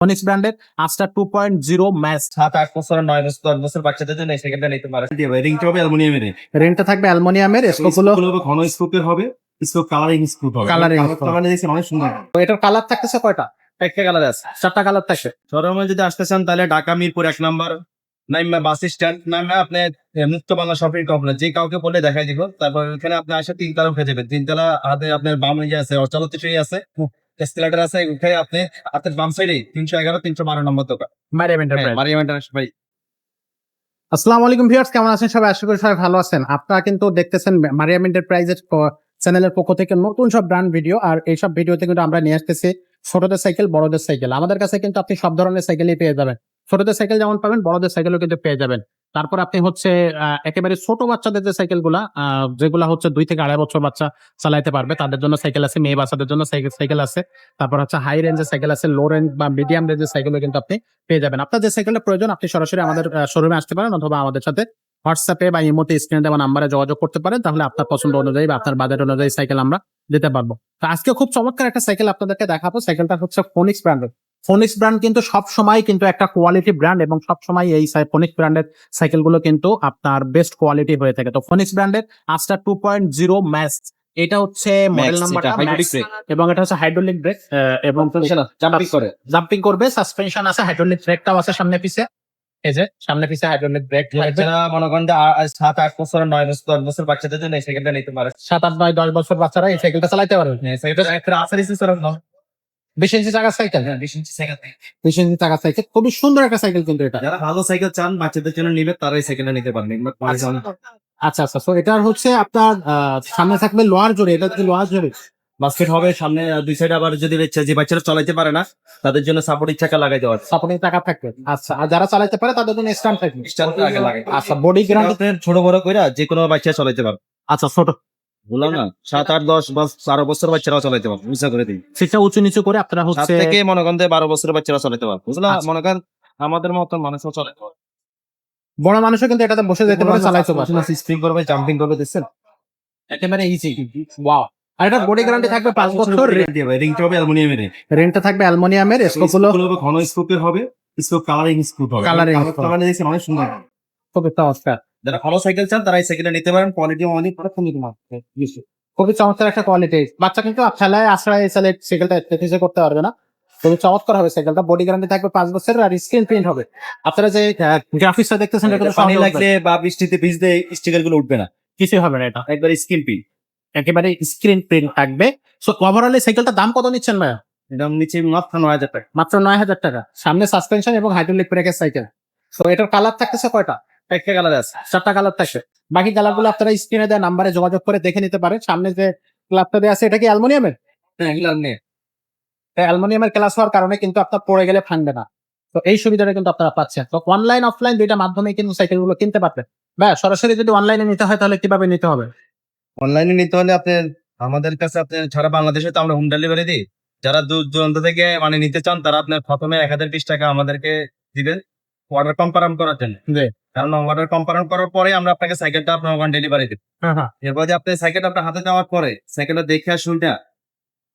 ফনিক্স ব্র্যান্ডের Aster two point zero match সাত আট বছর নয় বছর দশ বছর বাচ্চাদের জন্য সাইকেলটা নিতে পারে রিংটা হবে অ্যালুমিনিয়ামের। রেনটা থাকবে অ্যালমোনিয়ামের স্কোপগুলো স্কুল হবে ঘন স্কুপের হবে স্কুপ কালারিং স্কুপ হবে। কালার দেখছি অনেক সুন্দর। এটার কালার থাকতেছে কয়টা? একটা কালার আছে চারটা কালার থাকছে। শোরুমে যদি আসতে চান তাহলে ঢাকা মিরপুর এক number Naima bus stand. Naima আপনি মুক্ত বাংলা শপিং কমপ্লেক্স যে কাউকে বলে দেখাই দিব তারপর ওখানে আপনি আসে তিনতলা উঠে যাবেন। তিনতলা হাতে আপনার বাম ইয়ে আছে অচলতি আছে। এসকেলেটার আছে ওখানে আপনি হাতের বাম সাইডে তিনশো এগারো তিনশো বারো নম্বর দোকান। মারিয়াম এন্টারপ্রাইজ মারিয়াম ইন্টারন্যাশনাল ভাই। আসসালামু আলাইকুম ভিউয়ার্স কেমন আছেন সবাই? আশা করি সবাই ভালো আছেন। আপনারা কিন্তু দেখতেছেন মারিয়াম এন্টারপ্রাইজের চ্যানেলের পক্ষ থেকে নতুন সব ব্র্যান্ড ভিডিও আর এইসব ভিডিওতে কিন্তু আমরা নিয়ে আসতেছি ছোটদের সাইকেল বড়দের সাইকেল আমাদের কাছে কিন্তু আপনি সব ধরনের সাইকেলই পেয়ে যাবেন। ছোটদের সাইকেল যেমন পাবেন বড়দের সাইকেলও কিন্তু পেয়ে যাবেন। তারপর আপনি হচ্ছে একেবারে ছোট বাচ্চাদের যে সাইকেলগুলা যেগুলা হচ্ছে দুই থেকে আড়াই বছর বাচ্চা চালাইতে পারবে, তাদের জন্য সাইকেল আছে, মেয়ে বাচ্চাদের জন্য সাইকেল সাইকেল আছে। তারপর হচ্ছে হাই রেঞ্জের সাইকেল আছে লো রেঞ্জ বা মিডিয়াম রেঞ্জের সাইকেলও কিন্তু আপনি পেয়ে যাবেন। আপনার যে সাইকেলটা প্রয়োজন, আপনি সরাসরি আমাদের শোরুমে আসতে পারেন অথবা আমাদের সাথে হোয়াটসঅ্যাপে বা ইমোতে স্ক্রিনে দেওয়া নাম্বারে যোগাযোগ করতে পারেন, তাহলে আপনার পছন্দ অনুযায়ী বা আপনার বাজেট অনুযায়ী সাইকেল আমরা দিতে পারব। তো আজকে খুব চমৎকার একটা সাইকেল আপনাদেরকে দেখাবো। সাইকেলটা হচ্ছে ফোনিক্স ব্র্যান্ডের ফোনিক্স ব্র্যান্ড কিন্তু সব সময় কিন্তু একটা কোয়ালিটি ব্র্যান্ড এবং সব সময় এই ফোনিক্স ব্র্যান্ডের সাইকেলগুলো কিন্তু আপনার বেস্ট কোয়ালিটি হয়ে থাকে। তো ফোনিক্স ব্র্যান্ডের Aster two point zero match এটা হচ্ছে মডেল নাম্বারটা এবং এটা হচ্ছে হাইড্রোলিক ব্রেক এবং জাম্পিং করে। জাম্পিং করবে সাসপেনশন আছে হাইড্রোলিক ব্রেকটাও আছে সামনে পিছে। এই যে সামনে পিছে হাইড্রোলিক ব্রেক যারা মনে করেন যে সাত আট বছর নয় বছর দশ বছর বাচ্চাদের জন্য এই সাইকেলটা নিতে পারে। সাত আট নয় দশ বছর বাচ্চারা এই সাইকেলটা চালাতে পারবে। সাইকেলটা একটা আসার ইসে সরব না বিশ ইঞ্চি সাইকেল। হ্যাঁ বিশ ইঞ্চি সাইকেল। বিশ ইঞ্চি চাকার সাইকেল। খুবই সুন্দর একটা সাইকেল কিন্তু এটা। যারা ভালো সাইকেল চান বাচ্চাদের জন্য নিবে তারা এই সাইকেলটা নিতে পারেন আচ্ছা। আচ্ছা তো এটার হচ্ছে আপনার সামনে থাকবে লোহার জোরে এটা হচ্ছে লোহার জোরে বাস্কেট হবে সামনে দুই সাইড আবার যদি যে বাচ্চারা চালাইতে পারে না তাদের জন্য সাপোর্টিং চাকা লাগাই দেওয়া সাপোর্টিং চাকা থাকবে। আচ্ছা। আর যারা চালাইতে পারে তাদের জন্য স্ট্যান্ড থাকবে। আগে লাগাই। আচ্ছা বডি গ্রাউন্ড ছোট বড় কইরা যে কোনো বাচ্চা চালাইতে পারবে। আচ্ছা ছোট। বললাম না? সাত আট দশ বা বারো বছর বাচ্চারাও চালাইতে পারবে বুঝা করে দিই। সেটা উঁচু নিচু করে আপনারা হচ্ছে থেকে মনে করেন বারো বছরের বাচ্চারা চালাইতে পারবে। বুঝলাম আচ্ছা। মনে করেন আমাদের মতন মানুষও চালাইতে পারবে। বড় মানুষও কিন্তু এটাতে বসে যেতে পারে চালাইতে পারে স্প্রিং করবে জাম্পিং করবে দেখছেন? একেবারে ইজি ওয়াও আর এটা বডি গ্যারান্টি থাকবে পাঁচ বছর রিংটা হবে অ্যালুমিনিয়ামের রেন্টটা থাকবে অ্যালমোনিয়ামের স্কুল হবে ঘন স্কুপের হবে স্কুপ কালারিং স্কুপ হবে। কালার অনেক সুন্দর চমৎকার যারা ভালো সাইকেল চান তারা এই সাইকেলটা নিতে পারেন কোয়ালিটি অনেক খুবই চমৎকার একটা কোয়ালিটি বাচ্চা কিন্তু খেলায় আশ্রয় চালে সাইকেলটা এক্সারসাইজ করতে পারবে না। খুবই চমৎকার হবে সাইকেলটা বডি গ্যারান্টি থাকবে পাঁচ বছরের আর স্ক্রিন প্রিন্ট হবে। আপনারা যে গ্রাফিক্সটা দেখতেছেন এটা পানি লাগলে বা বৃষ্টিতে ভিজলে স্টিকারগুলো উঠবে না। কিছুই হবে না এটা। একবার স্ক্রিন প্রিন্ট একেবারে স্ক্রিন প্রিন্ট থাকবে। সো ওভারঅল এই সাইকেলটার দাম কত নিচ্ছেন ভাইয়া? এটা নিচে মাত্র নয় হাজার টাকা। মাত্র নয় হাজার টাকা। সামনে সাসপেনশন এবং হাইড্রোলিক ব্রেকের সাইকেল সো এটার কালার থাকতেছে কয়টা? একটা কালার আছে। চারটা কালার থাকবে। বাকি কালারগুলো আপনারা স্ক্রিনে দেওয়া নাম্বারে যোগাযোগ করে দেখে নিতে পারেন। সামনে যে ক্লাবটা দেওয়া আছে এটা কি অ্যালমোনিয়ামের? হ্যাঁ, অ্যালমোনিয়ামের ক্লাস হওয়ার কারণে কিন্তু আপনার পড়ে গেলে ভাঙবে না। তো এই সুবিধাটা কিন্তু আপনারা পাচ্ছেন। তো অনলাইন অফলাইন দুইটা মাধ্যমে কিন্তু কিনতে পারবেন। ভাই সরাসরি যদি অনলাইনে নিতে হয় তাহলে কীভাবে নিতে হবে? অনলাইনে নিতে হলে আপনার আমাদের কাছে আপনার সারা বাংলাদেশে তো আমরা হোম ডেলিভারি দিই। যারা দূর দূরান্ত থেকে মানে নিতে চান তারা আপনার প্রথমে এক হাজার বিশ টাকা আমাদেরকে দিবেন। অর্ডার কনফার্ম করার জন্য। কারণ অর্ডার কনফার্ম করার পরে আমরা আপনাকে সাইকেলটা আপনার ওখানে ডেলিভারি দিব। হ্যাঁ হ্যাঁ। এরপর যে আপনি সাইকেলটা আপনার হাতে দেওয়ার পরে সাইকেলটা দেখে শুনটা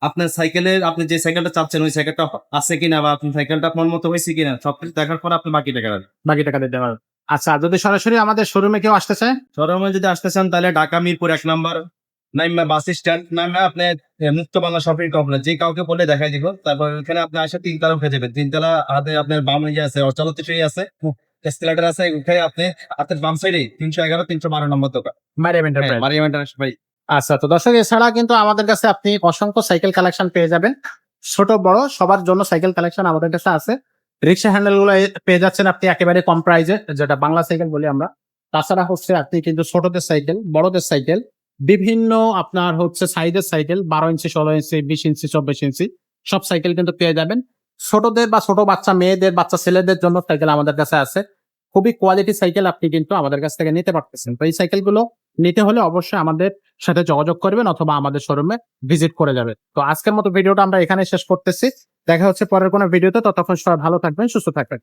আপনার সাইকেলের আপনি যে সাইকেলটা চাচ্ছেন ওই সাইকেলটা আছে কিনা বা আপনি সাইকেলটা আপনার মতো হয়েছে কিনা সবকিছু দেখার পর আপনি বাকি টাকা দেবেন বাকি টাকা দিতে পারবেন। আচ্ছা যদি সরাসরি আমাদের শোরুমে কেউ আসতে চায়? শোরুমে যদি আসতে চান তাহলে ঢাকা মিরপুর এক number Naima bus stand Naima আপনি মুক্ত বাংলা শপিং কমপ্লেক্স যে কাউকে বলে দেখাই দিব তারপর ওখানে আপনি আসে তিনতলা উঠে যাবেন। তিনতলা হাতে আপনার বাম ইয়ে আছে অচলতি আছে। এসকেলেটার আছে ওখানে আপনি হাতের বাম সাইডে তিনশো এগারো তিনশো বারো নম্বর দোকান। মারিয়াম এন্টারপ্রাইজ মারিয়াম ইন্টারন্যাশনাল ভাই। আচ্ছা তো দর্শক এছাড়া কিন্তু আমাদের কাছে আপনি অসংখ্য সাইকেল কালেকশন পেয়ে যাবেন। ছোট বড় সবার জন্য সাইকেল কালেকশন আমাদের কাছে আছে। রিক্সা হ্যান্ডেলগুলো পেয়ে যাচ্ছেন আপনি একেবারে কম প্রাইজে যেটা বাংলা সাইকেল বলি আমরা। তাছাড়া হচ্ছে আপনি কিন্তু ছোটদের সাইকেল বড়দের সাইকেল বিভিন্ন আপনার হচ্ছে সাইজের সাইকেল বারো ইঞ্চি ষোলো ইঞ্চি বিশ ইঞ্চি চব্বিশ ইঞ্চি সব সাইকেল কিন্তু পেয়ে যাবেন। ছোটদের বা ছোট বাচ্চা মেয়েদের বাচ্চা ছেলেদের জন্য সাইকেল আমাদের কাছে আছে। খুবই কোয়ালিটি সাইকেল আপনি কিন্তু আমাদের কাছ থেকে নিতে পারতেছেন। তো এই সাইকেলগুলো নিতে হলে অবশ্যই আমাদের সাথে যোগাযোগ করবেন অথবা আমাদের শোরুমে ভিজিট করে যাবেন। তো আজকের মতো ভিডিওটা আমরা এখানে শেষ করতেছি। দেখা হচ্ছে পরের কোনো ভিডিওতে। ততক্ষণ সবাই ভালো থাকবেন, সুস্থ থাকবেন।